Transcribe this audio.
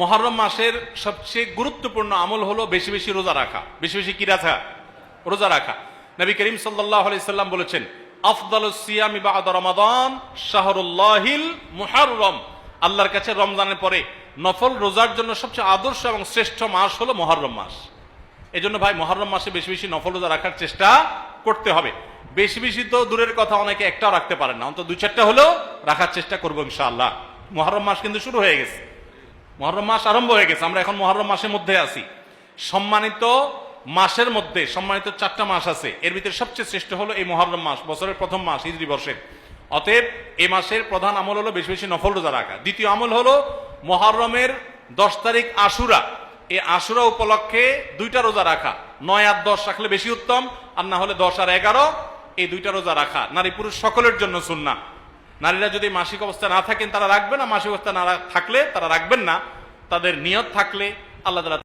মহরম মাসের সবচেয়ে গুরুত্বপূর্ণ আমল হলো বেশি বেশি রোজা রাখা, বেশি বেশি কি রাখা? রোজা রাখা। নবী করিম আলাইহি সাল্লাম বলেছেন আফদালুস সিয়ামি বা'দা রমাদান শাহরুল্লাহিল মুহাররম। আল্লাহর কাছে রমজানের পরে নফল রোজার জন্য সবচেয়ে আদর্শ এবং শ্রেষ্ঠ মাস হলো মহরম মাস। এই জন্য ভাই, মহরম মাসে বেশি বেশি নফল রোজা রাখার চেষ্টা করতে হবে। বেশি বেশি তো দূরের কথা অনেকে একটাও রাখতে পারেন না। অন্তত দুই চারটা হলেও রাখার চেষ্টা করব ইনশাআল্লাহ। মহরম মাস কিন্তু শুরু হয়ে গেছে। মহরম মাস আরম্ভ হয়ে গেছে, আমরা এখন মহরম মাসের মধ্যে আছি। সম্মানিত মাসের মধ্যে, সম্মানিত চারটা মাস আছে। এর ভিতরে সবচেয়ে শ্রেষ্ঠ হলো এই মহরম মাস, বছরের প্রথম মাস, হিজরি বর্ষের। অতএব এই মাসের প্রধান আমল হলো বেশি বেশি নফল রোজা রাখা। দ্বিতীয় আমল হলো মহরমের দশ তারিখ আশুরা। এই আশুরা উপলক্ষে দুইটা রোজা রাখা। নয় আর দশ রাখলে বেশি উত্তম, আর না হলে দশ আর এগারো। এই দুইটা রোজা রাখা। নারী পুরুষ সকলের জন্য সুন্না নারীরা যদি মাসিক অবস্থা না থাকেন, তারা রাখবে না। মাসিক অবস্থা না থাকলে তারা রাখবেন না। তাদের নিয়ত থাকলে আল্লাহ তাআলা